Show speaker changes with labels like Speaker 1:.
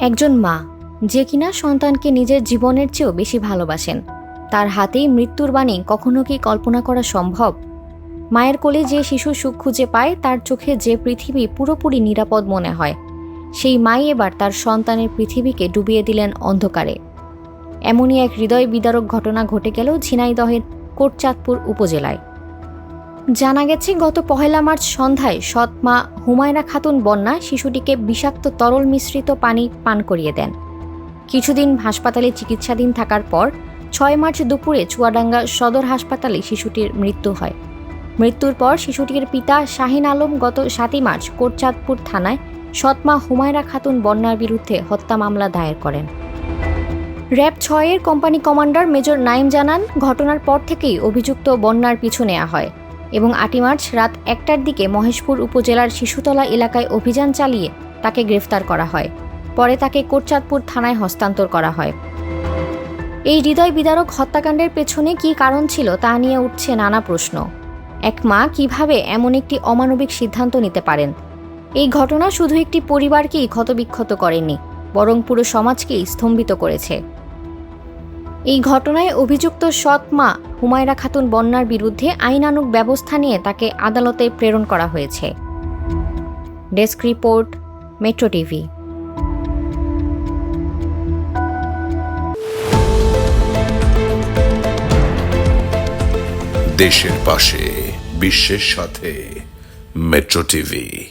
Speaker 1: একজন মা, যে কিনা সন্তানকে নিজের জীবনের চেয়েও বেশি ভালোবাসেন। তার হাতেই মৃত্যুর বাণী কখনো কি কল্পনা করা সম্ভব? মায়ের কোলে যে শিশু সুখ খুঁজে পায়, তার চোখে যে পৃথিবী পুরোপুরি নিরাপদ মনে হয়, সেই মাই এবার তার সন্তানের পৃথিবীকে ডুবিয়ে দিলেন অন্ধকারে। এমনই এক হৃদয় বিদারক ঘটনা ঘটে গেল ঝিনাইদহের কোটচাঁদপুর উপজেলায়। জানা গেছে, গত পহেলা মার্চ সন্ধ্যায় সৎ মা হুমায়রা খাতুন বন্যা শিশুটিকে বিষাক্ত তরল মিশ্রিত পানি পান করিয়ে দেন। কিছুদিন হাসপাতালে চিকিৎসাধীন থাকার পর ছয় মার্চ দুপুরে চুয়াডাঙ্গা সদর হাসপাতালে শিশুটির মৃত্যু হয়। মৃত্যুর পর শিশুটির পিতা শাহিন আলম গত সাতই মার্চ কোটচাঁদপুর থানায় সৎমা হুমায়রা খাতুন বন্যার বিরুদ্ধে হত্যা মামলা দায়ের করেন। র্যাব ছয়ের কোম্পানি কমান্ডার মেজর নাইম জানান, ঘটনার পর থেকেই অভিযুক্ত বন্যার পিছু নেওয়া হয়। এবং আটই মার্চ রাত একটার দিকে মহেশপুর উপজেলার শিশুতলা এলাকায় অভিযান চালিয়ে তাকে গ্রেফতার করা হয়। পরে তাকে কোটচাঁদপুর থানায় হস্তান্তর করা হয়। এই হৃদয় বিদারক হত্যাকাণ্ডের পেছনে কী কারণ ছিল তা নিয়ে উঠছে নানা প্রশ্ন। এক মা কীভাবে এমন একটি অমানবিক সিদ্ধান্ত নিতে পারেন? এই ঘটনা শুধু একটি পরিবারকেই ক্ষতবিক্ষত করেনি, বরং পুরো সমাজকেই স্তম্ভিত করেছে। এই ঘটনায় অভিযুক্ত সৎ মা হুমায়রা খাতুন বন্যার বিরুদ্ধে আইনানুগ ব্যবস্থা নিয়ে তাকে আদালতে প্রেরণ করা হয়েছে। Desk report, metro TV.
Speaker 2: দেশের পাশে, বিশ্বের সাথে, মেট্রো টিভি।